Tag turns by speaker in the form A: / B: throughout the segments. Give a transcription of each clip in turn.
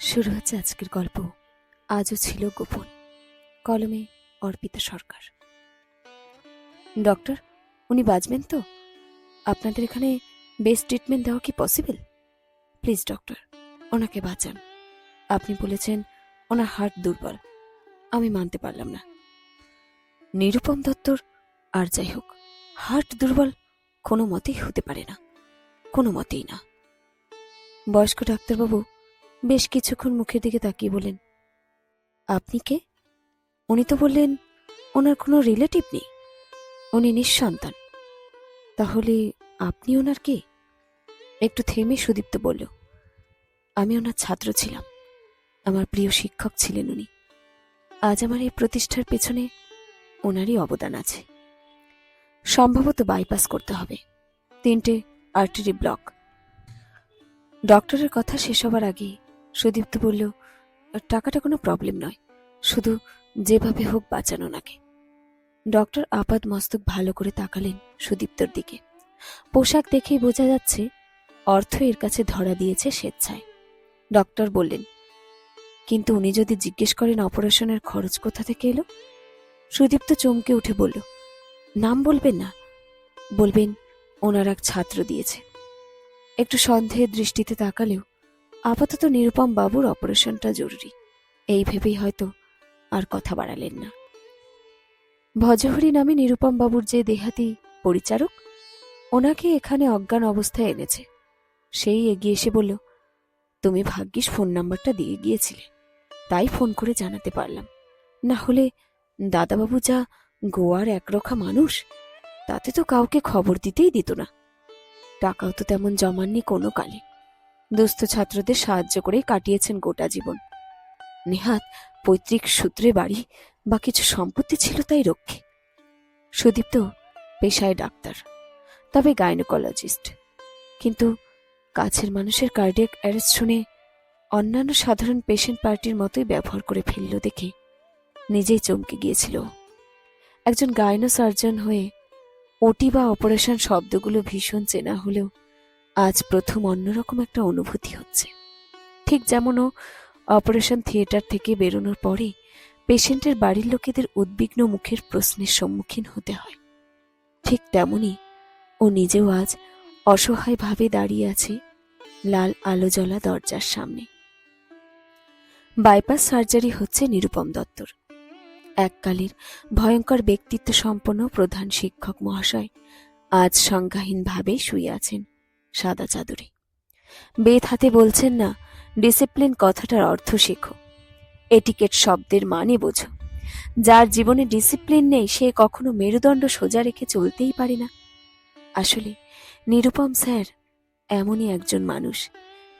A: শুরু হচ্ছে আজকের গল্প। আজও ছিল গোপন। কলমে অর্পিতা সরকার। ডক্টর, উনি বাঁচবেন তো? আপনাদের এখানে বেস্ট ট্রিটমেন্ট দেওয়া কি পসিবল? প্লিজ, ডক্টর, ওনাকে বাঁচান। আপনি বলেছেন ওনার হার্ট দুর্বল। আমি মানতে পারলাম না। নিরুপম দত্তর, আর যাই হোক, হার্ট দুর্বল কোনো মতেই হতে পারে না। কোনো মতেই না। বয়স্ক ডাক্তারবাবু বেশ কিছুক্ষণ মুখের দিকে তাকিয়ে বলেন আপনি কে? উনি তো বললেন, ওনার কোনো রিলেটিভ নেই। উনি নিঃসন্তান। তাহলে আপনি ওনার কে? একটু থেমে সুদীপ্ত বলল, আমি ওনার ছাত্র ছিলাম। আমার প্রিয় শিক্ষক ছিলেন উনি। আজ আমার এই প্রতিষ্ঠার পেছনে ওনারই অবদান আছে। সম্ভবত বাইপাস করতে হবে। তিনটে আর্টারি ব্লক। ডক্টরের কথা শেষ হবার আগেই সুদীপ্ত বলল, টাকাটা কোনো প্রবলেম নয়। শুধু যেভাবে হোক বাঁচানো নাকে ডক্টর আপাদ মস্তক ভালো করে তাকালেন সুদীপ্তর দিকে। পোশাক দেখেই বোঝা যাচ্ছে অর্থ এর কাছে ধরা দিয়েছে স্বেচ্ছায়। ডক্টর বললেন, কিন্তু উনি যদি জিজ্ঞেস করেন অপারেশনের খরচ কোথা থেকে এলো? সুদীপ্ত চমকে উঠে বলল, নাম বলবেন না। বলবেন, ওনার এক ছাত্র দিয়েছে। একটু সন্দেহের দৃষ্টিতে তাকালেও আপাতত নিরুপম বাবুর অপারেশনটা জরুরি। এই ভেবেই হয়তো আর কথা বাড়ালেন না। ভজহরি নামে নিরুপম বাবুর যে দেহাতি পরিচারক, ওনাকে এখানে অজ্ঞান অবস্থায় এনেছে। সেই এগিয়ে এসে বলল, তুমি ভাগ্যিস ফোন নাম্বারটা দিয়ে গিয়েছিলে। তাই ফোন করে জানাতে পারলাম। না হলে দাদাবাবু যা গোয়ার একরক্ষা মানুষ, তাতে তো কাউকে খবর দিতেই দিত না। টাকাও তো তেমন জমাননি কোনো কালে। দুস্থ ছাত্রদের সাহায্য করেই কাটিয়েছেন গোটা জীবন। নেহাত পৈতৃক সূত্রে বাড়ি বা কিছু সম্পত্তি ছিল তাই রক্ষে। সুদীপ্ত পেশায় ডাক্তার, তবে গাইনোকোলজিস্ট। কিন্তু কাছের মানুষের কার্ডিয়াক অ্যারেস্ট শুনে অন্যান্য সাধারণ পেশেন্ট পার্টির মতোই ব্যবহার করে ফেলল দেখে নিজেই চমকে গিয়েছিল। একজন গাইনো সার্জন হয়ে ওটি বা অপারেশন শব্দগুলো ভীষণ চেনা হলেও আজ প্রথম অন্যরকম একটা অনুভূতি হচ্ছে। ঠিক যেমন অপারেশন থিয়েটার থেকে বেরোনোর পরে পেশেন্টের বাড়ির লোকেদের উদ্বিগ্ন মুখের প্রশ্নের সম্মুখীন হতে হয়। ঠিক তেমনি ও নিজেও আজ অসহায়ভাবে দাঁড়িয়ে আছে লাল আলো জ্বলা দরজার সামনে। বাইপাস সার্জারি হচ্ছে নিরুপম দত্তর। এককালের ভয়ঙ্কর ব্যক্তিত্ব সম্পন্ন প্রধান শিক্ষক মহাশয় আজ সংজ্ঞাহীনভাবে শুয়ে আছেন। সাদা চাদরে। বেদ হাতে বলছেন না ডিসিপ্লিন কথাটার অর্থ শেখো। এটিকেট শব্দের মানে বোঝো। যার জীবনে ডিসিপ্লিন নেই, সে কখনো মেরুদণ্ড সোজা রেখে চলতেই পারে না। আসলে নিরুপম স্যার এমনই একজন মানুষ,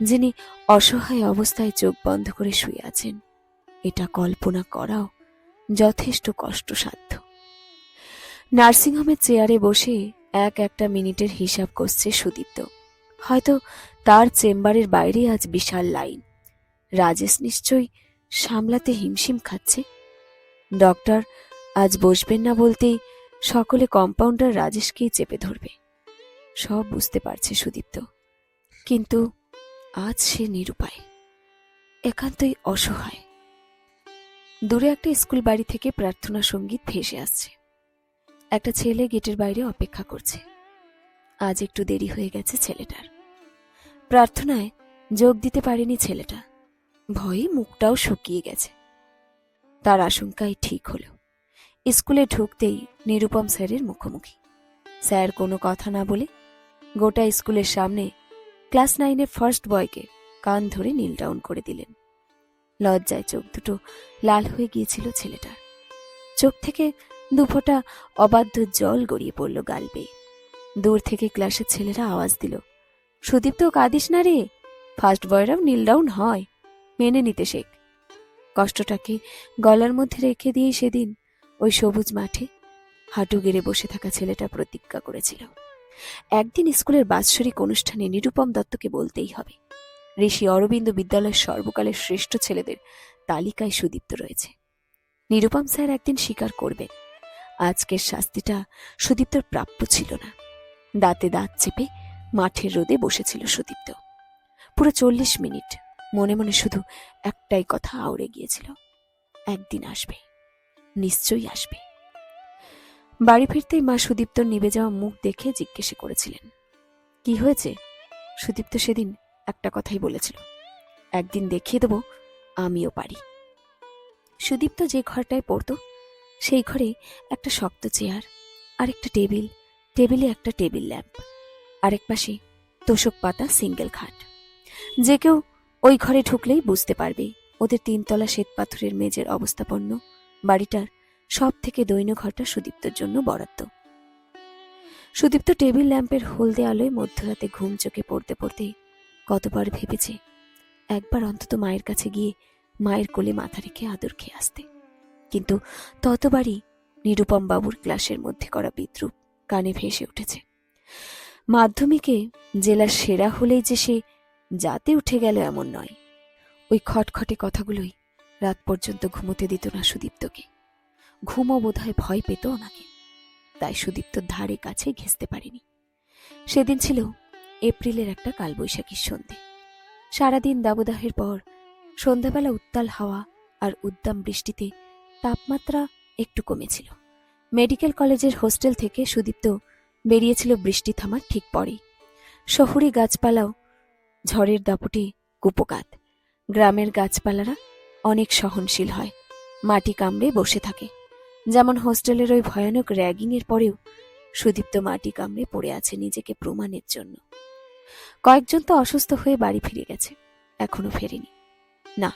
A: যিনি অসহায় অবস্থায় চোখ বন্ধ করে শুয়ে আছেন। এটা কল্পনা করাও যথেষ্ট কষ্টসাধ্য। নার্সিংহোমের চেয়ারে বসে এক একটা মিনিটের হিসাব করছে সুদীপ্ত। হয়তো তার চেম্বারের বাইরে আজ বিশাল লাইন। রাজেশ নিশ্চয়ই সামলাতে হিমশিম খাচ্ছে। ডক্টর, আজ বসবেন না বলতেই সকলে কম্পাউন্ডার রাজেশকেই চেপে ধরবে। সব বুঝতে পারছে সুদীপ্ত। কিন্তু আজ সে নিরুপায়, একান্তই অসহায়। দূরে একটা স্কুল বাড়ি থেকে প্রার্থনা সংগীত ভেসে আসছে। একটা ছেলে গেটের বাইরে অপেক্ষা করছে। আজ একটু দেরি হয়ে গেছে ছেলেটার। প্রার্থনায় যোগ দিতে পারেনি ছেলেটা। ভয়ে মুখটাও শুকিয়ে গেছে। তার আশঙ্কাই ঠিক হল। স্কুলে ঢুকতেই নিরুপম স্যারের মুখোমুখি। স্যার কোনো কথা না বলে গোটা স্কুলের সামনে ক্লাস নাইনের ফার্স্ট বয়কে কান ধরে নীল ডাউন করে দিলেন। লজ্জায় চোখ দুটো লাল হয়ে গিয়েছিল ছেলেটার। চোখ থেকে দুফোঁটা অবাধ্য জল গড়িয়ে পড়ল গাল বেয়ে দূর থেকে ক্লাসের ছেলেরা আওয়াজ দিল। সুদীপ্ত কাঁদিস না রে। ফার্স্ট বয়রাও নীল ডাউন হয়। মেনে নিতে শেখ। কষ্টটাকে গলার মধ্যে রেখে দিয়ে সেদিন ওই সবুজ মাঠে হাঁটু গেড়ে বসে থাকা ছেলেটা প্রতিজ্ঞা করেছিল। একদিন স্কুলের বাৎসরিক অনুষ্ঠানে নিরুপম দত্তকে বলতেই হবে। ঋষি অরবিন্দ বিদ্যালয়ের সর্বকালের শ্রেষ্ঠ ছেলেদের তালিকায় সুদীপ্ত রয়েছে। নিরুপম স্যার একদিন স্বীকার করবেন। আজকের শাস্তিটা সুদীপ্তর প্রাপ্য ছিল না। দাঁতে দাঁত চেপে মাঠের রোদে বসেছিল সুদীপ্ত। পুরো চল্লিশ মিনিট মনে মনে শুধু একটাই কথা আউড়ে গিয়েছিল, একদিন আসবে, নিশ্চয়ই আসবে। বাড়ি ফিরতেই মা সুদীপ্তর নিভে যাওয়া মুখ দেখে জিজ্ঞেসে করেছিলেন, কি হয়েছে? সুদীপ্ত সেদিন একটা কথাই বলেছিল, একদিন দেখিয়ে দেব, আমিও পারি। সুদীপ্ত যে ঘরটায় পড়তো, সেই ঘরে একটা শক্ত চেয়ার আর একটা টেবিল টেবিলে একটা টেবিল ল্যাম্প, আরেক পাশে তোষক পাতা সিঙ্গেল খাট। যে কেউ ওই ঘরে ঢুকলেই বুঝতে পারবে ওদের তিনতলা শ্বেত পাথরের মেজের অবস্থাপন্ন বাড়িটার সব থেকে দৈন্য ঘরটা সুদীপ্তর জন্য বরাদ্দ। সুদীপ্ত টেবিল ল্যাম্পের হলদে আলোয় মধ্যরাতে ঘুম চোখে পড়তে পড়তে কতবার ভেবেছে একবার অন্তত মায়ের কাছে গিয়ে মায়ের কোলে মাথা রেখে আদর খেয়ে আসতে। কিন্তু ততবারই নিরুপম বাবুর ক্লাসের মধ্যে করা বিদ্রুপ কানে ভেসে উঠেছে। মাধ্যমিকে জেলার সেরা হলেই যে সে যাতে উঠে গেল এমন নয়। ওই খটখটে কথাগুলোই রাত পর্যন্ত ঘুমোতে দিত না সুদীপ্তকে। ঘুমও বোধহয় ভয় পেত ওনাকে তাই সুদীপ্তর ধারে কাছে ঘেঁচতে পারেনি। সেদিন ছিল এপ্রিলের একটা কালবৈশাখীর সন্ধে। সারাদিন দাবদাহের পর সন্ধ্যাবেলা উত্তাল হাওয়া আর উদ্দাম বৃষ্টিতে তাপমাত্রা একটু কমেছিল। মেডিকেল কলেজের হোস্টেল থেকে সুদীপ্ত বেরিয়েছিল বৃষ্টি থামার ঠিক পরেই। শহুরে গাছপালাও ঝড়ের দাপটে কুপকাত। গ্রামের গাছপালারা অনেক সহনশীল হয়, মাটি কামড়ে বসে থাকে। যেমন হোস্টেলের ওই ভয়ানক র্যাগিংয়ের পরেও সুদীপ্ত মাটি কামড়ে পড়ে আছে নিজেকে প্রমাণের জন্য। কয়েকজন তো অসুস্থ হয়ে বাড়ি ফিরে গেছে, এখনও ফেরেনি। না,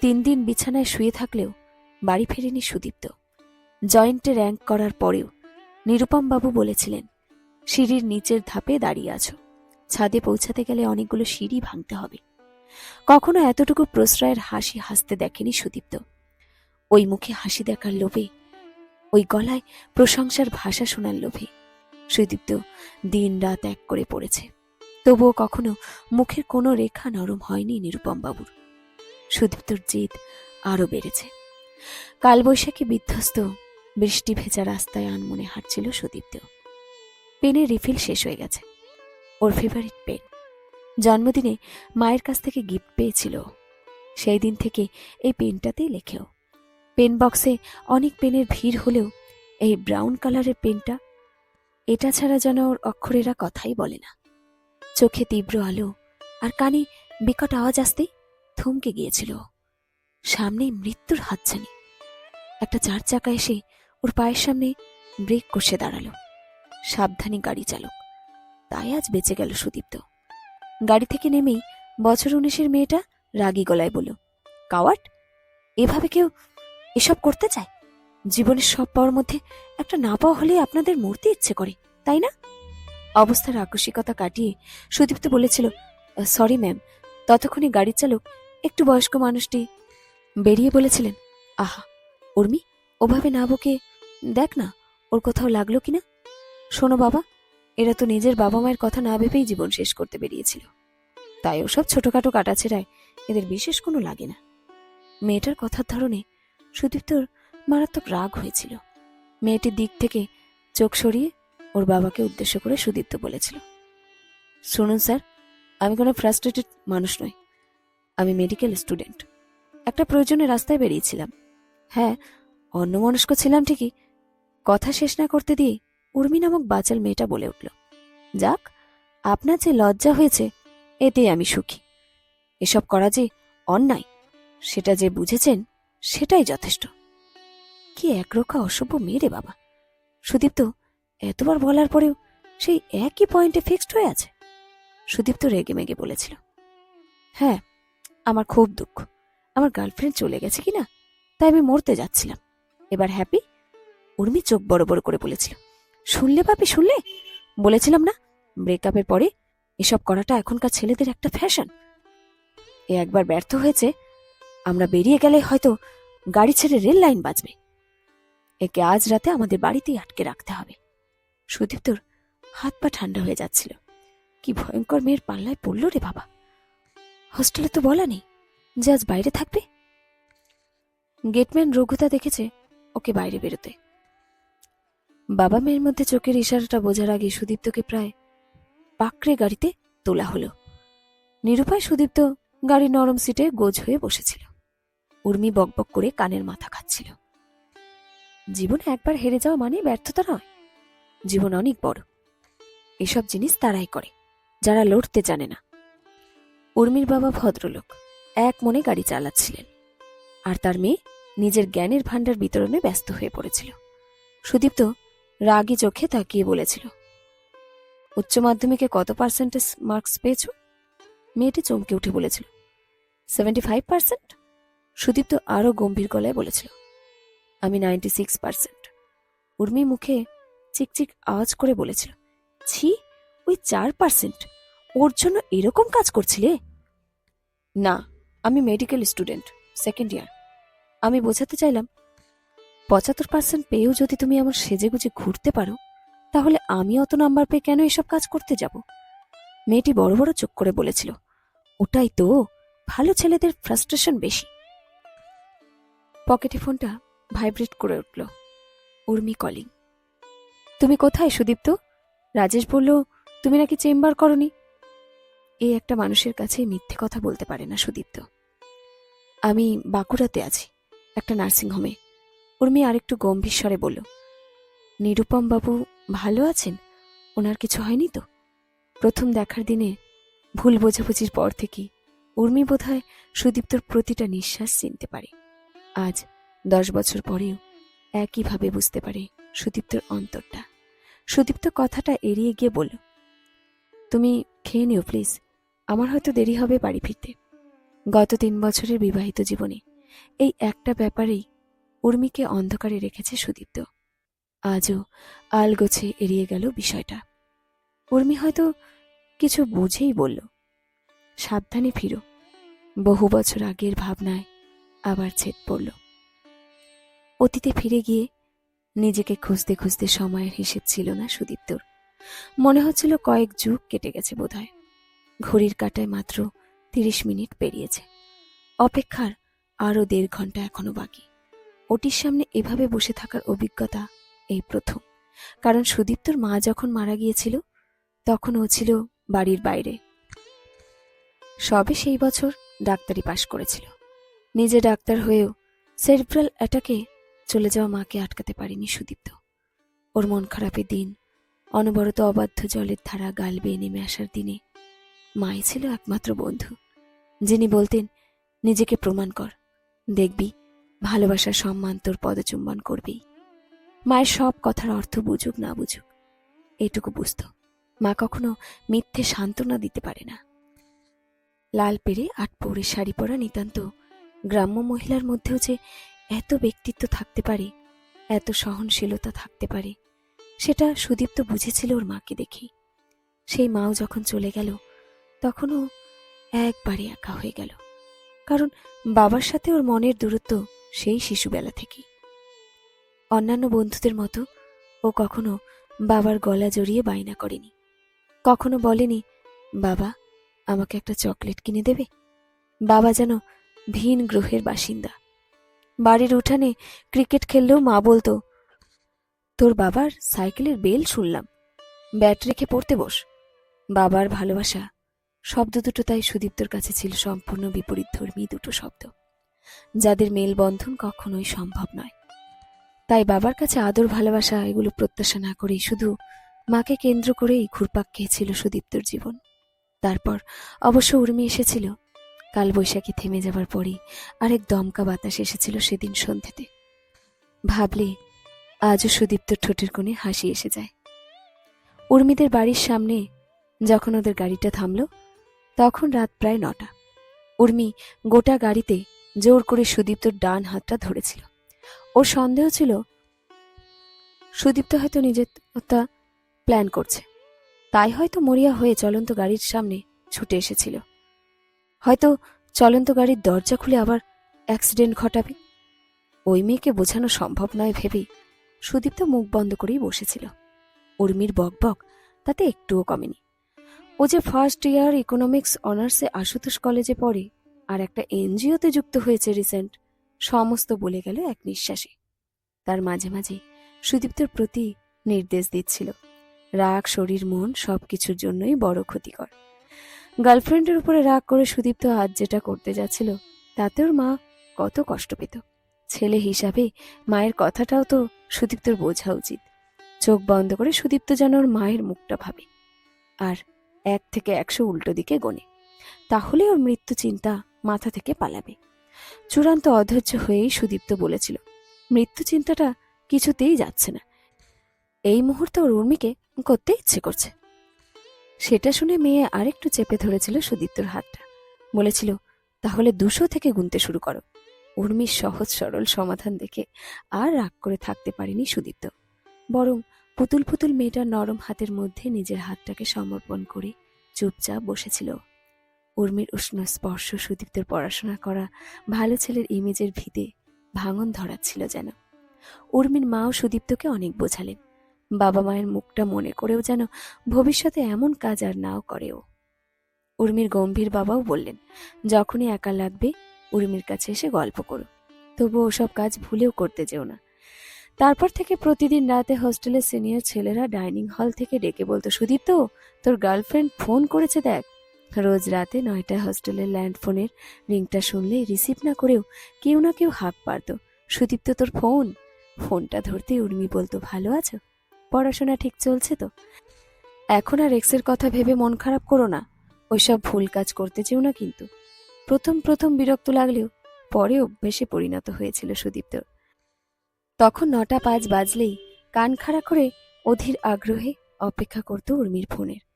A: তিন দিন বিছানায় শুয়ে থাকলেও বাড়ি ফেরেনি সুদীপ্ত। জয়েন্টে র্যাঙ্ক করার পরেও নিরুপম বাবু বলেছিলেন, সিঁড়ির নিচের ধাপে দাঁড়িয়ে আছো। ছাদে পৌঁছাতে গেলে অনেকগুলো সিঁড়ি ভাঙতে হবে। কখনো এতটুকু প্রশ্রয়ের হাসি হাসতে দেখেনি সুদীপ্ত। ওই মুখে হাসি দেখার লোভে, ওই গলায় প্রশংসার ভাষা শোনার লোভে সুদীপ্ত দিন রাত এক করে পড়েছে। তবুও কখনো মুখের কোনো রেখা নরম হয়নি নিরুপম বাবুর সুদীপ্তর জেদ আরও বেড়েছে। কালবৈশাখী বিধ্বস্ত বৃষ্টি ভেজা রাস্তায় আনমনে হাঁটছিল সুদীপ্ত। পেনের রিফিল শেষ হয়ে গেছে। ওর ফেভারিট পেন জন্মদিনে মায়ের কাছ থেকে গিফট পেয়েছিল। সেই দিন থেকে এই পেনটাতেই লেখেও। পেন বক্সে অনেক পেনের ভিড় হলেও এই ব্রাউন কালারের পেনটা এটা ছাড়া যেন ওর অক্ষরেরা কথাই বলে না। চোখে তীব্র আলো আর কানে বিকট আওয়াজ আসতেই থমকে গিয়েছিল। সামনেই মৃত্যুর হাতছানি। একটা চার চাকা এসে ওর পায়ের সামনে ব্রেক কষে দাঁড়াল। সাবধানে গাড়ি চালক। তাই আজ বেঁচে গেল সুদীপ্ত। গাড়ি থেকে নেমেই বছর উনিশের মেয়েটা রাগী গলায় বলল কাওয়াট এভাবে কেউ এসব করতে চায়? জীবনের সব পাওয়ার মধ্যে একটা না পাওয়া হলেই আপনাদের মরতে ইচ্ছে করে, তাই না? অবস্থার আকস্মিকতা কাটিয়ে সুদীপ্ত বলেছিল, সরি ম্যাম। ততক্ষণে গাড়ির চালক একটু বয়স্ক মানুষটি বেরিয়ে বলেছিলেন, আহা, উর্মি, ওভাবে না বকে দেখ না, ওর কোথাও লাগল কিনা? শোনো বাবা, এরা তো নিজের বাবা মায়ের কথা না ভেবেই জীবন শেষ করতে বেরিয়েছিল। তাই ওসব ছোটখাটো কাটাছেড়ায় এদের বিশেষ কোনো লাগে না। মেয়েটার কথার ধরনে সুদীপ্তর মারাত্মক রাগ হয়েছিল। মেয়েটির দিক থেকে চোখ সরিয়ে ওর বাবাকে উদ্দেশ্য করে সুদীপ্ত বলেছিল, শুনুন স্যার, আমি কোনো ফ্রাস্ট্রেটেড মানুষ নই। আমি মেডিকেল স্টুডেন্ট একটা প্রয়োজনে রাস্তায় বেরিয়েছিলাম। হ্যাঁ অন্যমনস্ক ছিলাম ঠিকই কথা শেষ না করতে দিয়ে উর্মি নামক বাচাল মেয়েটা বলে উঠল, যাক, আপনার যে লজ্জা হয়েছে, এতেই আমি সুখী। এসব করা যে অন্যায়, সেটা যে বুঝেছেন, সেটাই যথেষ্ট। কি একরক্ষা অসভ্য মেয়ে রে বাবা। সুদীপ্ত, এতবার বলার পরেও সেই একই পয়েন্টে ফিক্সড হয়ে আছে? সুদীপ্ত রেগে মেগে বলেছিল হ্যাঁ আমার খুব দুঃখ। আমার গার্লফ্রেন্ড চলে গেছে কিনা, তাই আমি মরতে যাচ্ছিলাম। এবার হ্যাপি উর্মি চোখ বড় বড় করে বলেছিল, শুনলে পাপি, শুনলে? বলেছিলাম না ব্রেকআপের পরে এসব করাটা এখনকার ছেলেদের একটা ফ্যাশন এ একবার ব্যর্থ হয়েছে, আমরা বেরিয়ে গেলে হয়তো গাড়ি ছেড়ে রেল লাইন বাজবে। একে আজ রাতে আমাদের বাড়িতেই আটকে রাখতে হবে। সুদীপ্তর হাত পা ঠান্ডা হয়ে যাচ্ছিল। কি ভয়ঙ্কর মেয়ের পাল্লায় পড়ল রে বাবা। হোস্টেলে তো বলা নেই যে আজ বাইরে থাকবে। গেটম্যান রঘুতা দেখেছে ওকে বাইরে বেরোতে। বাবা মেয়ের মধ্যে চোখের ইশারাটা বোঝার আগে সুদীপ্তকে প্রায় পাকড়ে গাড়িতে তোলা হলো। নিরুপায় সুদীপ্ত গাড়ির নরম সিটে গোজ হয়ে বসেছিল। উর্মি বকবক করে কানের মাথা খাচ্ছিল। জীবনে একবার হেরে যাওয়া মানে ব্যর্থতা নয়। জীবন অনেক বড়। এসব জিনিস তারাই করে, যারা লড়তে জানে না। উর্মির বাবা ভদ্রলোক, এক মনে গাড়ি চালাচ্ছিলেন। আর তার মেয়ে নিজের জ্ঞানের ভাণ্ডার বিতরণে ব্যস্ত হয়ে পড়েছিল। সুদীপ্ত রাগী চোখে তাকিয়ে বলেছিল, উচ্চ মাধ্যমিকে কত পার্সেন্টেজ মার্কস পেয়েছ? মেয়েটি চমকে উঠে বলেছিল সেভেন্টি ফাইভ পার্সেন্ট সুদীপ্ত আরও গম্ভীর গলায় বলেছিল, আমি নাইনটি সিক্স পার্সেন্ট উর্মি মুখে চিকচিক আওয়াজ করে বলেছিল, ছি, ওই চার পার্সেন্ট ওর জন্য এরকম কাজ করছিলে? না, আমি মেডিকেল স্টুডেন্ট সেকেন্ড ইয়ার আমি বোঝাতে চাইলাম পঁচাত্তর পার্সেন্ট পেয়েও যদি তুমি আমার সেজেগুজে ঘুরতে পারো, তাহলে আমি অত নাম্বার পেয়ে কেন এসব কাজ করতে যাব? মেয়েটি বড় বড় চোখ করে বলেছিল, ওটাই তো, ভালো ছেলেদের ফ্রাস্ট্রেশন বেশি। পকেটে ফোনটা ভাইব্রেট করে উঠল, উর্মি কলিং তুমি কোথায় সুদীপ্ত? রাজেশ বলল, তুমি নাকি চেম্বার করনি? এই একটা মানুষের কাছে মিথ্যে কথা বলতে পারে না সুদীপ্ত। আমি বাঁকুড়াতে আছি, একটা নার্সিংহোমে উর্মি আরেকটু গম্ভীর স্বরে বলল, নিরুপম বাবু ভালো আছেন? ওনার কিছু হয়নি তো? প্রথম দেখার দিনে ভুল বোঝাবুঝির পর থেকে উর্মি বোধহয় সুদীপ্তর প্রতিটা নিঃশ্বাস চিনতে পারে। আজ দশ বছর পরেও একইভাবে বুঝতে পারে সুদীপ্তর অন্তরটা। সুদীপ্ত কথাটা এড়িয়ে গিয়ে বলল, তুমি খেয়ে নিও প্লিজ, আমার হয়তো দেরি হবে বাড়ি ফিরতে। গত তিন বছরের বিবাহিত জীবনে এই একটা ব্যাপারেই উর্মিকে অন্ধকারে রেখেছে সুদীপ্ত। আজও আলগোছে এড়িয়ে গেল বিষয়টা। উর্মি হয়তো কিছু বুঝেই বলল, সাবধানে ফিরো। বহু বছর আগের ভাবনায় আবার ছেদ পড়ল। অতীতে ফিরে গিয়ে নিজেকে খুঁজতে খুঁজতে সময়ের হিসেব ছিল না সুদীপ্তর। মনে হচ্ছিল কয়েক যুগ কেটে গেছে বোধহয়। ঘড়ির কাটায় মাত্র তিরিশ মিনিট পেরিয়েছে। অপেক্ষার আরও দেড় ঘণ্টা এখনও বাকি। ওটির সামনে এভাবে বসে থাকার অভিজ্ঞতা এই প্রথম। কারণ সুদীপ্তর মা যখন মারা গিয়েছিল, তখন ও ছিল বাড়ির বাইরে। সবে সেই বছর ডাক্তারি পাশ করেছিল। নিজে ডাক্তার হয়েও সেরিব্রাল অ্যাটাকে চলে যাওয়া মাকে আটকাতে পারেনি সুদীপ্ত। ওর মন খারাপের দিন, অনবরত অবাধ্য জলের ধারা গাল বেয়ে নেমে আসার দিনে মাই ছিল একমাত্র বন্ধু, যিনি বলতেন, নিজেকে প্রমাণ কর, দেখবি ভালোবাসার সম্মান তোর পদচুম্বন করবেই মায়ের সব কথার অর্থ বুঝুক না বুঝুক, এটুকু বুঝত। মা কখনো মিথ্যে সান্ত্বনা দিতে পারে না। লাল পেরে আট পৌরে শাড়ি পরা নিতান্ত গ্রাম্য মহিলার মধ্যেও যে এত ব্যক্তিত্ব থাকতে পারে, এত সহনশীলতা থাকতে পারে, সেটা সুদীপ্ত বুঝেছিল ওর মাকে দেখেই। সেই মাও যখন চলে গেল, তখনও একবারে একা হয়ে গেল। কারণ বাবার সাথে ওর মনের দূরত্ব সেই শিশুবেলা থেকেই। অন্যান্য বন্ধুদের মতো ও কখনো বাবার গলা জড়িয়ে বায়না করেনি। কখনো বলেনি, বাবা, আমাকে একটা চকলেট কিনে দেবে? বাবা যেন ভিন গ্রহের বাসিন্দা। বাড়ির উঠানে ক্রিকেট খেললেও মা বলতো, তোর বাবার সাইকেলের বেল শুনলাম। ব্যাট রেখে পড়তে বস। বাবার ভালোবাসা। শব্দ দুটো তাই সুদীপ্তর কাছে ছিল সম্পূর্ণ বিপরীত ধর্মী দুটো শব্দ। যাদের মেলবন্ধন কখনোই সম্ভব নয়। তাই বাবার কাছে আদর, ভালোবাসা এগুলো প্রত্যাশা না করেই শুধু মাকে কেন্দ্র করেই ঘুরপাক খেয়েছিল সুদীপ্তর জীবন। তারপর অবশ্য উর্মি এসেছিল। কাল বৈশাখী থেমে যাবার পরেই আরেক দমকা বাতাস এসেছিল সেদিন সন্ধ্যেতে। ভাবলে আজও সুদীপ্তর ঠোঁটের কোণে হাসি এসে যায়। উর্মিদের বাড়ির সামনে যখন ওদের গাড়িটা থামল, তখন রাত প্রায় নটা। উর্মি গোটা গাড়িতে জোর করে সুদীপ্তর ডান হাতটা ধরেছিল। ওর সন্দেহ ছিল, সুদীপ্ত হয়তো নিজের হত্যা প্ল্যান করছে। তাই হয়তো মরিয়া হয়ে চলন্ত গাড়ির সামনে ছুটে এসেছিল। হয়তো চলন্ত গাড়ির দরজা খুলে আবার অ্যাক্সিডেন্ট ঘটাবে। ওই মেয়েকে বোঝানো সম্ভব নয় ভেবেই সুদীপ্ত মুখ বন্ধ করেই বসেছিল। উর্মির বকবক, তাতে একটুও কমেনি। ও যে ফার্স্ট ইয়ার ইকোনমিক্স অনার্সে আশুতোষ কলেজে পড়ে আর একটা এনজিওতে যুক্ত হয়েছে রিসেন্ট। সমস্ত বলে গেল এক নিঃশ্বাসে। তার মাঝে মাঝে সুদীপ্তর প্রতি নির্দেশ দিচ্ছিল, রাগ, শরীর, মন সবকিছুর জন্যই বড় ক্ষতিকর। গার্লফ্রেন্ডের উপরে রাগ করে সুদীপ্ত আজ যেটা করতে যাচ্ছিল তাতে ওর মা কত কষ্ট পেত। ছেলে হিসাবে মায়ের কথাটাও তো সুদীপ্তর বোঝা উচিত। চোখ বন্ধ করে সুদীপ্ত যেন ওর মায়ের মুখটা ভাবে। আর এক থেকে একশো উল্টো দিকে গোনে তাহলে ওর মৃত্যু চিন্তা মাথা থেকে পালাবে। চূড়ান্ত অধৈর্য হয়েই সুদীপ্ত বলেছিল, মৃত্যু চিন্তাটা কিছুতেই যাচ্ছে না। এই মুহূর্তে ওর উর্মিকে করতে ইচ্ছে করছে। সেটা শুনে মেয়ে আরেকটু চেপে ধরেছিল সুদীপ্তর হাতটা। বলেছিল, তাহলে দুশো থেকে গুনতে শুরু করো। উর্মির সহজ সরল সমাধান দেখে আর রাগ করে থাকতে পারেনি সুদীপ্ত। বরং পুতুল পুতুল মেয়েটার নরম হাতের মধ্যে নিজের হাতটাকে সমর্পণ করে চুপচাপ বসেছিল। উর্মির উষ্ণ স্পর্শ সুদীপ্তর পড়াশোনা করা ভালো ছেলের ইমেজের ভিতে ভাঙন ধরাচ্ছিল যেন। উর্মির মাও সুদীপ্তকে অনেক বোঝালেন। বাবা মায়ের মুখটা মনে করেও যেন ভবিষ্যতে এমন কাজ আর নাও করেও উর্মির গম্ভীর বাবাও বললেন, যখনই একা লাগবে, উর্মির কাছে এসে গল্প করো। তবু ওসব কাজ ভুলেও করতে যেও না। তারপর থেকে প্রতিদিন রাতে হোস্টেলের সিনিয়র ছেলেরা ডাইনিং হল থেকে ডেকে বলতো, সুদীপ্ত, তোর গার্লফ্রেন্ড ফোন করেছে দেখ। রোজ রাতে নয়টায় হোস্টেলের ল্যান্ড ফোনের রিংটা শুনলে রিসিভ না করেও কেউ না কেউ হাঁক পারত। সুদীপ্ত তোর ফোন? ফোনটা ধরতে উর্মি বলতো, ভালো আছো? পড়াশোনা ঠিক চলছে তো? এখন আর এক্সের কথা ভেবে মন খারাপ করো না। ওইসব ভুল কাজ করতে চেও না কিন্তু। প্রথম প্রথম বিরক্ত লাগলেও পরে অভ্যেসে পরিণত হয়েছিল সুদীপ্ত। তখন নটা পাঁচ বাজলেই কান খাড়া করে অধীর আগ্রহে অপেক্ষা করত উর্মির ফোনের।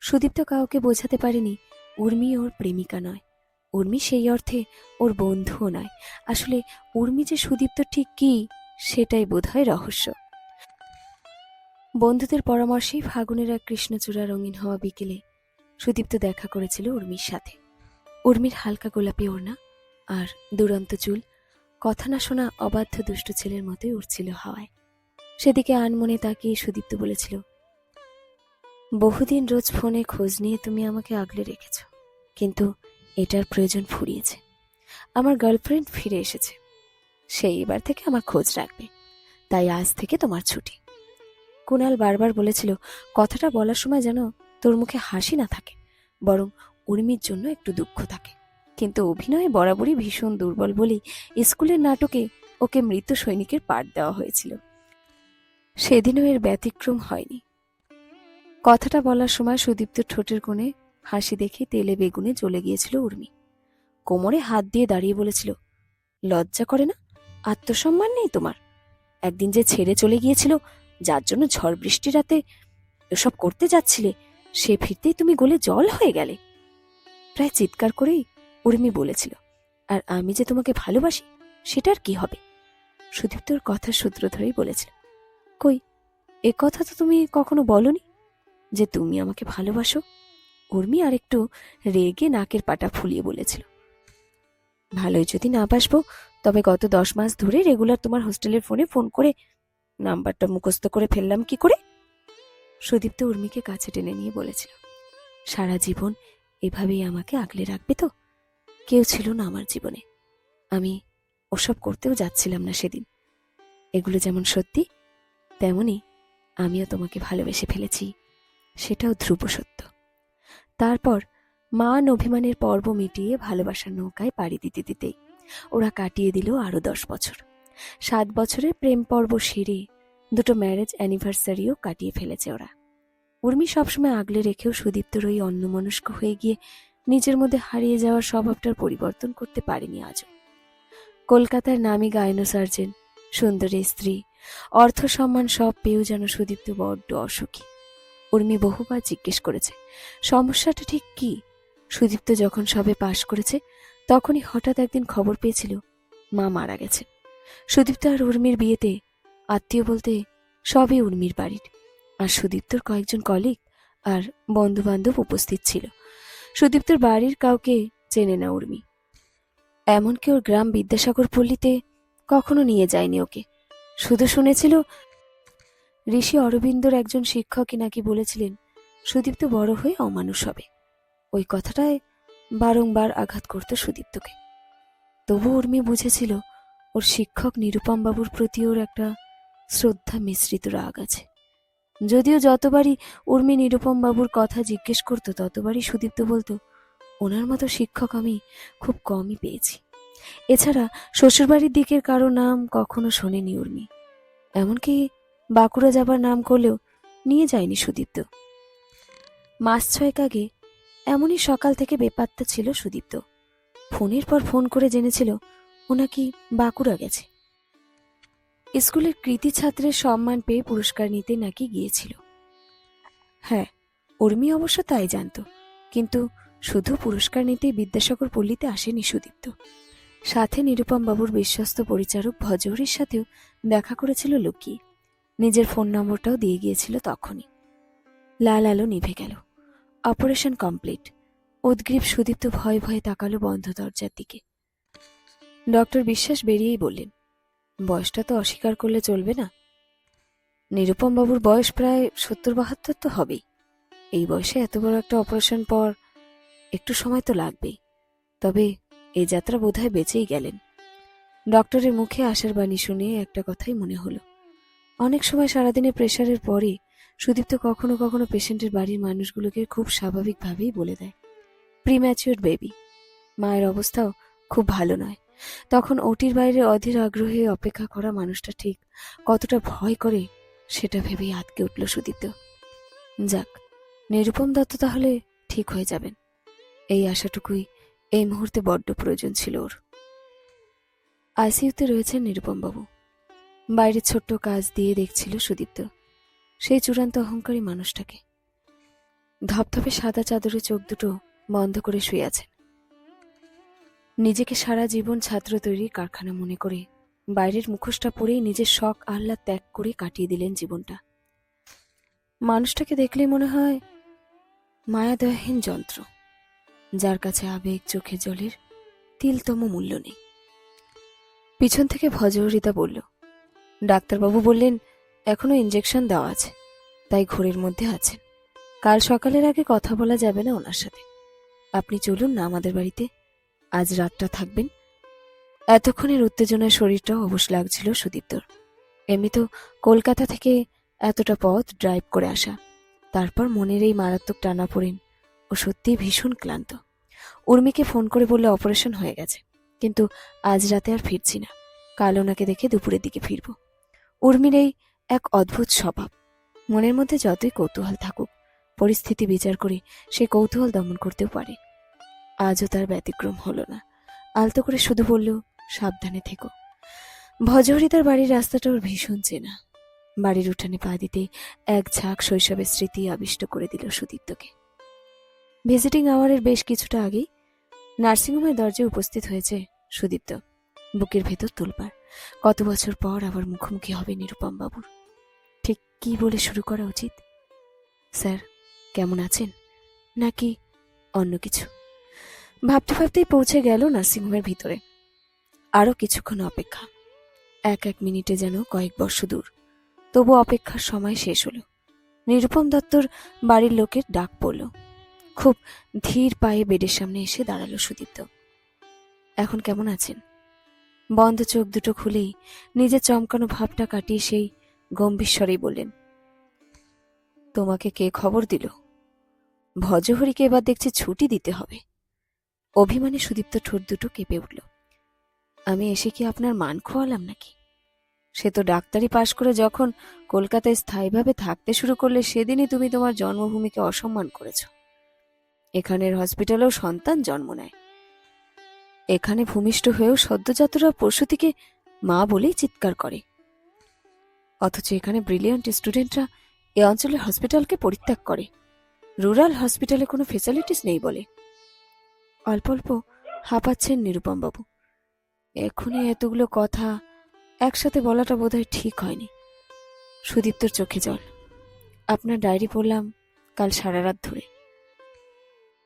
A: সুদীপ্ত কাউকে বোঝাতে পারেনি, উর্মি ওর প্রেমিকা নয়। উর্মি সেই অর্থে ওর বন্ধুও নয়। আসলে উর্মি যে সুদীপ্ত ঠিক কি, সেটাই বোধহয় রহস্য। বন্ধুদের পরামর্শেই ফাগুনের এক কৃষ্ণচূড়া রঙিন হওয়া বিকেলে সুদীপ্ত দেখা করেছিল উর্মির সাথে। উর্মির হালকা গোলাপি ওড়না আর দুরন্ত চুল, কথা না শোনা অবাধ্য দুষ্ট ছেলের মতোই উঠছিল হাওয়ায়। সেদিকে আনমনে তাকিয়ে সুদীপ্ত বলেছিল বহুদিন রোজ ফোনে খোঁজ নিয়ে তুমি আমাকে আগলে রেখেছ, কিন্তু এটার প্রয়োজন ফুরিয়েছে। আমার গার্লফ্রেন্ড ফিরে এসেছে। সেই এবার থেকে আমার খোঁজ রাখবে। তাই আজ থেকে তোমার ছুটি। কুণাল বারবার বলেছিল, কথাটা বলার সময় যেন তোর মুখে হাসি না থাকে, বরং উর্মির জন্য একটু দুঃখ থাকে। কিন্তু অভিনয়ে বরাবরই ভীষণ দুর্বল বলেই স্কুলের নাটকে ওকে মৃত সৈনিকের পাঠ দেওয়া হয়েছিল। সেদিনও এর ব্যতিক্রম হয়নি। কথাটা বলার সময় সুদীপ্ত ঠোঁটের কোণে হাসি দেখে তেলে বেগুনে জ্বলে গিয়েছিল উর্মি। কোমরে হাত দিয়ে দাঁড়িয়ে বলেছিল, লজ্জা করে না? আত্মসম্মান নেই তোমার। একদিন যে ছেড়ে চলে গিয়েছিল, যার জন্য ঝড় বৃষ্টি রাতে এসব করতে যাচ্ছিলে, সে ফিরতেই তুমি গলে জল হয়ে গেলে। প্রায় চিৎকার করেই উর্মি বলেছিল, আর আমি যে তোমাকে ভালোবাসি সেটার কি হবে? সুদীপ্তর কথার সূত্র ধরেই বলেছিল, কই, এ কথা তো তুমি কখনো বলনি? যে তুমি আমাকে ভালোবাসো? উর্মি আর একটু রেগে নাকের পাটা ফুলিয়ে বলেছিল। ভালোই যদি না বাসবো, তবে গত দশ মাস ধরে রেগুলার তোমার হোস্টেলের ফোনে ফোন করে নাম্বারটা মুখস্থ করে ফেললাম কি করে? সুদীপ্ত উর্মিকে কাছে টেনে নিয়ে বলেছিল, সারা জীবন এভাবেই আমাকে আগলে রাখবে তো? কেউ ছিল না আমার জীবনে। আমি ওসব করতেও যাচ্ছিলাম না সেদিন। এগুলো যেমন সত্যি, তেমনি আমিও তোমাকে ভালোবেসে ফেলেছি। সেটাও ধ্রুব সত্য। তারপর মান অভিমানের পর্ব মিটিয়ে ভালোবাসার নৌকায় পাড়ি দিতে দিতেই ওরা কাটিয়ে দিল আরও দশ বছর। সাত বছরের প্রেম পর্ব সেরে দুটো ম্যারেজ অ্যানিভার্সারিও কাটিয়ে ফেলেছে ওরা। উর্মি সবসময় আগলে রেখেও সুদীপ্তর ওই অন্যমনস্ক হয়ে গিয়ে নিজের মধ্যে হারিয়ে যাওয়ার স্বভাবটার পরিবর্তন করতে পারেনি আজও। কলকাতার নামী গায়নো সার্জেন সুন্দরী স্ত্রী অর্থ সম্মান সব পেয়েও যেন সুদীপ্ত বড্ড অসুখী। উর্মি বহুবার জিজ্ঞেস করেছে, সমস্যাটা ঠিক কি? সুদীপ্ত যখন সবে পাশ করেছে, তখনই হঠাৎ একদিন খবর পেয়েছিল, মা মারা গেছে। সুদীপ্ত আর উর্মির বিয়েতে, আত্মীয় বলতে সবই উর্মির বাড়ির। আর সুদীপ্তর কয়েকজন কলিগ আর বন্ধু বান্ধব উপস্থিত ছিল। সুদীপ্তর বাড়ির কাউকে চেনে না উর্মি। এমনকি ওর গ্রাম বিদ্যাসাগর পল্লীতে কখনো নিয়ে যায়নি ওকে। শুধু শুনেছিল ঋষি অরবিন্দর একজন শিক্ষকই নাকি বলেছিলেন, সুদীপ্ত বড় হয়ে অমানুষ হবে। ওই কথাটায় বারংবার আঘাত করত সুদীপ্তকে। তবু উর্মি বুঝেছিল, ওর শিক্ষক নিরুপম বাবুর প্রতি ওর একটা শ্রদ্ধা মিশ্রিত রাগ আছে। যদিও যতবারই উর্মি নিরুপম বাবুর কথা জিজ্ঞেস করতো, ততবারই সুদীপ্ত বলতো, ওনার মতো শিক্ষক আমি খুব কমই পেয়েছি। এছাড়া শ্বশুরবাড়ির দিকের কারও নাম কখনো শোনেনি উর্মি এমনকি বাঁকুড়া যাবার নাম করলেও নিয়ে যায়নি সুদীপ্ত। মাস ছয়েক আগে এমনই সকাল থেকে বেপাত্তা ছিল সুদীপ্ত। ফোনের পর ফোন করে জেনেছিল ও নাকি বাঁকুড়া গেছে। স্কুলের কৃতি ছাত্রের সম্মান পেয়ে পুরস্কার নিতে নাকি গিয়েছিল। হ্যাঁ উর্মি অবশ্য তাই জানতো, কিন্তু শুধু পুরস্কার নিতেই বিদ্যাসাগর পল্লীতে আসেনি সুদীপ্ত। সাথে নিরুপম বাবুর বিশ্বস্ত পরিচারক ভজহরির সাথেও দেখা করেছিল লুকিয়ে নিজের ফোন নম্বরটাও দিয়ে গিয়েছিল তখনই। লাল আলো নিভে গেল। অপারেশন কমপ্লিট উদ্গ্রীব সুদীপ্ত ভয়ে ভয়ে তাকালো বন্ধ দরজার দিকে। ডক্টর বিশ্বাস বেরিয়েই বললেন, বয়সটা তো অস্বীকার করলে চলবে না। নিরুপম বাবুর বয়স প্রায় সত্তর বাহাত্তর তো হবেই। এই বয়সে এত বড় একটা অপারেশন পর একটু সময় তো লাগবেই। তবে এই যাত্রা বোধহয় বেঁচেই গেলেন। ডক্টরের মুখে আশার বাণী শুনে একটা কথাই মনে হলো। অনেক সময় সারাদিনের প্রেশারের পরে সুদীপ্ত কখনো কখনো পেশেন্টের বাড়ির মানুষগুলোকে খুব স্বাভাবিকভাবেই বলে দেয়। প্রিম্যাচিওর বেবি মায়ের অবস্থাও খুব ভালো নয়। তখন ওটির বাইরে অধীর আগ্রহে অপেক্ষা করা মানুষটা ঠিক কতটা ভয় করে সেটা ভেবেই আটকে উঠল সুদীপ্ত। যাক, নিরুপম দত্ত তাহলে ঠিক হয়ে যাবেন। এই আশাটুকুই এই মুহূর্তে বড্ড প্রয়োজন ছিল ওর। আইসিইউতে রয়েছেন নিরুপমবাবু। বাইরে ছোট্ট কাজ দিয়ে দেখছিল সুদীপ্ত। সেই চূড়ান্ত অহংকারী মানুষটাকে। ধপধপে সাদা চাদরে চোখ দুটো বন্ধ করে শুয়ে আছেন নিজেকে সারা জীবন ছাত্র তৈরির কারখানা মনে করে বাইরের মুখোশটা পরেই নিজের শখ আহ্লাদ ত্যাগ করে কাটিয়ে দিলেন জীবনটা। মানুষটাকে দেখলে মনে হয় মায়াদয়াহীন যন্ত্র, যার কাছে আবেগ চোখে জলের তিলতম মূল্য নেই। পিছন থেকে ভজহরিতা বলল ডাক্তারবাবু বললেন এখনও ইঞ্জেকশন দেওয়া আছে, তাই ঘোরের মধ্যে আছেন কাল সকালের আগে কথা বলা যাবে না ওনার সাথে। আপনি চলুন না আমাদের বাড়িতে, আজ রাতটা থাকবেন। এতক্ষণের উত্তেজনায় শরীরটাও অবশ লাগছিল সুদীপ্তর। এমনি তো কলকাতা থেকে এতটা পথ ড্রাইভ করে আসা, তারপর মনের এই মারাত্মক টানা পড়েন ও সত্যিই ভীষণ ক্লান্ত। উর্মিকে ফোন করে বললে অপারেশন হয়ে গেছে, কিন্তু আজ রাতে আর ফিরছি না, কাল ওনাকে দেখে দুপুরের দিকে ফিরব। উর্মির এই এক অদ্ভুত স্বভাব। মনের মধ্যে যতই কৌতূহল থাকুক, পরিস্থিতি বিচার করে সে কৌতূহল দমন করতেও পারে। আজও তার ব্যতিক্রম হলো না। আলতো করে শুধু বলল, সাবধানে থেকো। ভজহরিতার বাড়ির রাস্তাটা ওর ভীষণ চেনা। বাড়ির উঠানে পা দিতে এক ঝাঁক শৈশবের স্মৃতি আবিষ্ট করে দিল সুদীপ্তকে। ভিজিটিং আওয়ারের বেশ কিছুটা আগেই নার্সিংহোমের দরজায় উপস্থিত হয়েছে সুদীপ্ত। বুকের ভেতর তুলবার। কত বছর পর আবার মুখোমুখি হবে নিরুপম বাবুর। ঠিক কি বলে শুরু করা উচিত? স্যার, কেমন আছেন? নাকি অন্য কিছু? ভাবতে ভাবতেই পৌঁছে গেল নার্সিংহোমের ভিতরে। আরও কিছুক্ষণ অপেক্ষা। এক এক মিনিটে যেন কয়েক বর্ষ দূর। তবু অপেক্ষার সময় শেষ হলো। নিরুপম দত্তর বাড়ির লোকের ডাক পড়ল। খুব ধীর পায়ে বেডের সামনে এসে দাঁড়াল সুদীপ্ত। এখন কেমন আছেন? বন্ধ চোখ দুটো খুলেই নিজের চমকানো ভাবটা কাটিয়ে সেই গম্ভীর স্বরেই বললেন, তোমাকে কে খবর দিল? ভজহরিকে এবার দেখছি ছুটি দিতে হবে। অভিমানে সুদীপ্ত ঠোঁট দুটো কেঁপে উঠল, আমি এসে কি আপনার মান খোয়ালাম নাকি? সে তো ডাক্তারি পাশ করে যখন কলকাতায় স্থায়ীভাবে থাকতে শুরু করলে সেদিনই তুমি তোমার জন্মভূমিকে অসম্মান করেছ। এখানের হসপিটালেও সন্তান জন্ম নেয়। এখানে ভূমিষ্ঠ হয়েও সদ্যজাতরা প্রসূতিকে মা বলেই চিৎকার করে। অথচ এখানে ব্রিলিয়ান্ট স্টুডেন্টরা এ অঞ্চলের হসপিটালকে পরিত্যাগ করে। রুরাল হসপিটালে কোনো ফেসিলিটিস নেই বলে। অল্প অল্প হাঁপাচ্ছেন নিরুপমবাবু। এখনই এতগুলো কথা একসাথে বলাটা বোধহয় ঠিক হয়নি। সুদীপ্তর চোখে জল। আপনার ডায়েরি পড়লাম কাল সারা রাত ধরে।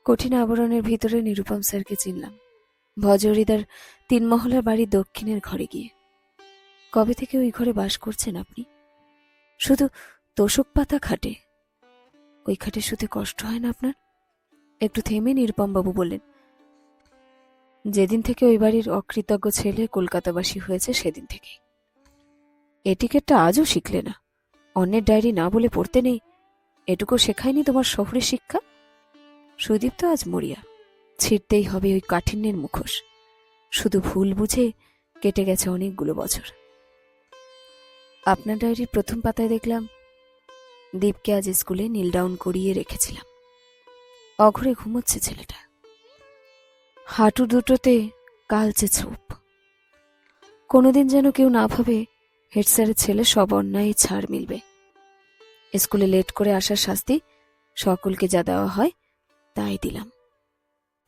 A: কঠিন আবরণের ভিতরে নিরুপম স্যারকে চিনলাম। ভজহরিদার তিন মহলার বাড়ি দক্ষিণের ঘরে গিয়ে। কবে থেকে ওই ঘরে বাস করছেন আপনি? শুধু তোষক পাতা খাটে। ওই খাটে শুতে কষ্ট হয় না আপনার? একটু থেমে নিরুপমবাবু বললেন, যেদিন থেকে ওই বাড়ির অকৃতজ্ঞ ছেলে কলকাতাবাসী হয়েছে, সেদিন থেকে এ টিকেটটা আজও শিখলে না। অন্যের ডায়েরি না বলে পড়তে নেই। এটুকু শেখায়নি তোমার শহরের শিক্ষা? সুদীপ তো আজ মরিয়া। ছিঁড়তেই হবে ওই কাঠিন্যের মুখোশ। শুধু ভুল বুঝে কেটে গেছে অনেকগুলো বছর। আপনার ডায়েরির প্রথম পাতায় দেখলাম, দীপকে আজ স্কুলে নীল ডাউন করিয়ে রেখেছিলাম। অঘরে ঘুমোচ্ছে ছেলেটা। হাঁটু দুটোতে কালচে ছোপ। কোনোদিন যেন কেউ না ভাবে হেড স্যারের ছেলে সব অন্যায় ছাড় মিলবে। স্কুলে লেট করে আসার শাস্তি সকলকে যা দেওয়া হয়, তাই দিলাম।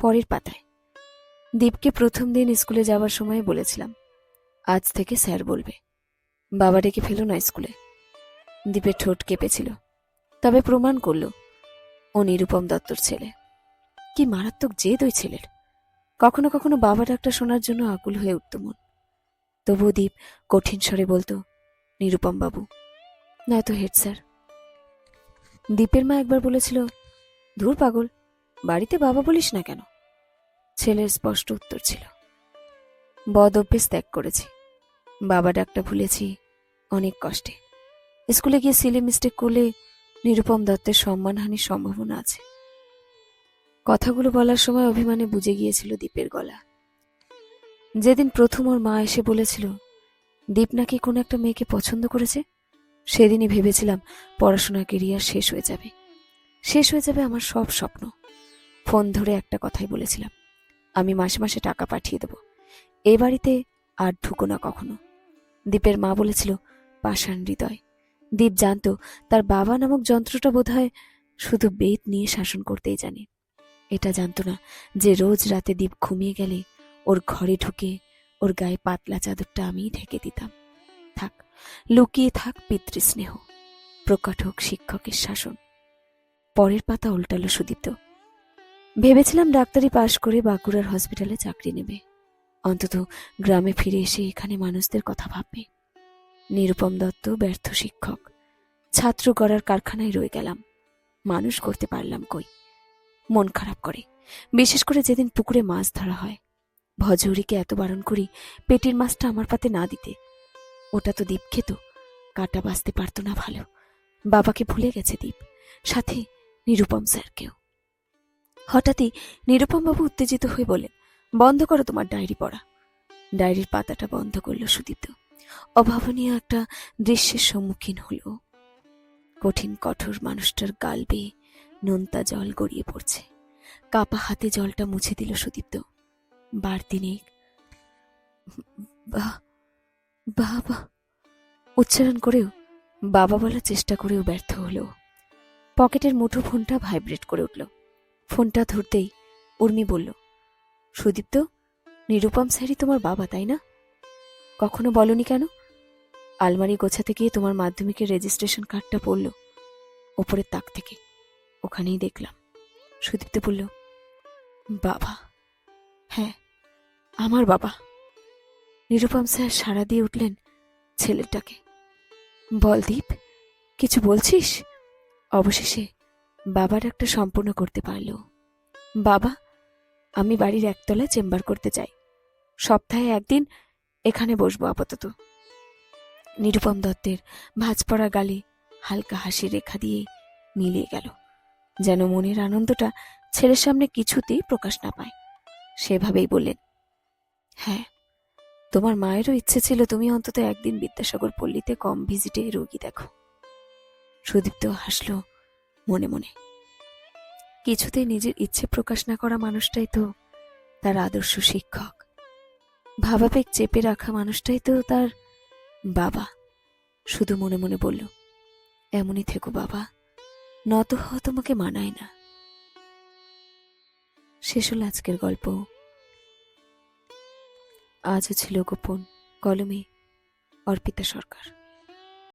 A: পরের পাতায়। দীপকে প্রথম দিন স্কুলে যাওয়ার সময় বলেছিলাম, আজ থেকে স্যার বলবে। বাবা ডেকে ফেলো না স্কুলে। দীপের ঠোঁট কেঁপেছিল, তবে প্রমাণ করল, ও নিরুপম দত্তর ছেলে। কি মারাত্মক জেদ ওই ছেলের। কখনো কখনো বাবা ডাকটা শোনার জন্য আকুল হয়ে উঠত মন। তবুও দীপ কঠিন স্বরে বলতো, নিরুপম বাবু, নয়তো হেড স্যার। দীপের মা একবার বলেছিল, ধুর পাগল, বাড়িতে বাবা বলিস না কেন? ছেলের স্পষ্ট উত্তর ছিল, বদ অভ্যেস ত্যাগ করেছি। বাবা ডাকটা ভুলেছি অনেক কষ্টে। স্কুলে গিয়ে সিলে মিস্টেক করলে নিরুপম দত্তের সম্মানহানির সম্ভাবনা আছে। কথাগুলো বলার সময় অভিমানে বুঝে গিয়েছিল দীপের গলা। যেদিন প্রথম ওর মা এসে বলেছিল, দীপ নাকি কোনো একটা মেয়েকে পছন্দ করেছে? সেদিনই ভেবেছিলাম পড়াশোনা কেরিয়ার শেষ হয়ে যাবে। শেষ হয়ে যাবে আমার সব স্বপ্ন। ফোন ধরে একটা কথাই বলেছিলাম আমি মাসে মাসে টাকা পাঠিয়ে দেব। এ বাড়িতে আর ঢুকো না কখনো। দীপের মা বলেছিল, পাষাণ হৃদয়। দীপ জানতো, তার বাবা নামক যন্ত্রটা বোধহয় শুধু বেদ নিয়ে শাসন করতেই জানে। এটা জানতো না যে রোজ রাতে দীপ ঘুমিয়ে গেলে ওর ঘরে ঢুকে ওর গায়ে পাতলা চাদরটা আমিই ঢেকে দিতাম। থাক, লুকিয়ে থাক পিতৃস্নেহ, প্রকট হোক শিক্ষকের শাসন। পরের পাতা উল্টালো সুদীপ্ত। ভেবেছিলাম ডাক্তারি পাশ করে বাঁকুড়ার হসপিটালে চাকরি নেবে। অন্তত গ্রামে ফিরে এসে এখানে মানুষদের কথা ভাববে। নিরুপম দত্ত ব্যর্থ শিক্ষক। ছাত্র গড়ার কারখানায় রয়ে গেলাম। মানুষ করতে পারলাম কই? মন খারাপ করে। বিশেষ করে যেদিন পুকুরে মাছ ধরা হয়। ভজহরিকে এত বারণ করি পেটির মাছটা আমার পাতে না দিতে। ওটা তো দ্বীপ খেত। কাটা বাঁচতে পারতো না ভালো। বাবাকে ভুলে গেছে দ্বীপ সাথে নিরুপম স্যারকেও। হঠাৎই নিরুপম বাবু উত্তেজিত হয়ে বলেন বন্ধ করো তোমার ডায়েরি পড়া। ডায়েরির পাতাটা বন্ধ করল সুদীপ্ত। অভাবনীয় একটা দৃশ্যের সম্মুখীন হলো। কঠিন, কঠোর মানুষটার গাল বেয়ে নোনতা জল গড়িয়ে পড়ছে। কাপা হাতে জলটা মুছে দিল সুদীপ্ত। বাড়তি নেই বাবা। উচ্চারণ করেও বাবা বলার চেষ্টা করেও ব্যর্থ হলো। পকেটের মুঠো ফোনটা ভাইব্রেট করে উঠল। ফোনটা ধরতেই উর্মি বলল সুদীপ্ত নিরুপম স্যারই তোমার বাবা, তাই না? কখনো বলনি কেন? আলমারি গোছাতে গিয়ে তোমার মাধ্যমিকের রেজিস্ট্রেশন কার্ডটা পড়ল ওপরের তাক থেকে, ওখানেই দেখলাম। সুদীপ্ত বলল, বাবা হ্যাঁ আমার বাবা। নিরুপম স্যার সাড়া দিয়ে উঠলেন ছেলেটাকে বলদীপ কিছু বলছিস? অবশেষে বাবার একটা সম্পূর্ণ করতে পারল বাবা, আমি বাড়ির একতলায় চেম্বার করতে চাই। সপ্তাহে একদিন এখানে বসবো আপাতত। নিরুপম দত্তের ভাঁজ পড়া গালে হালকা হাসি রেখা দিয়ে মিলিয়ে গেল, যেন মনের আনন্দটা ছেলের সামনে কিছুতেই প্রকাশ না পায়। সেভাবেই বললেন হ্যাঁ তোমার মায়েরও ইচ্ছে ছিল তুমি অন্তত একদিন বিদ্যাসাগর পল্লীতে কম ভিজিটে রোগী দেখো। সুদীপ্ত হাসলো মনে মনে। কিছুতেই নিজের ইচ্ছে প্রকাশ না করা মানুষটাই তো তার আদর্শ শিক্ষক। ভাবাবেগ চেপে রাখা মানুষটাই তো তার বাবা, শুধু মনে মনে বলল, এমনই থেকো বাবা, নত হওয়া তোমাকে মানায় না। শেষ হল আজকের গল্প। আজও ছিল গোপন কলমে অর্পিতা সরকার।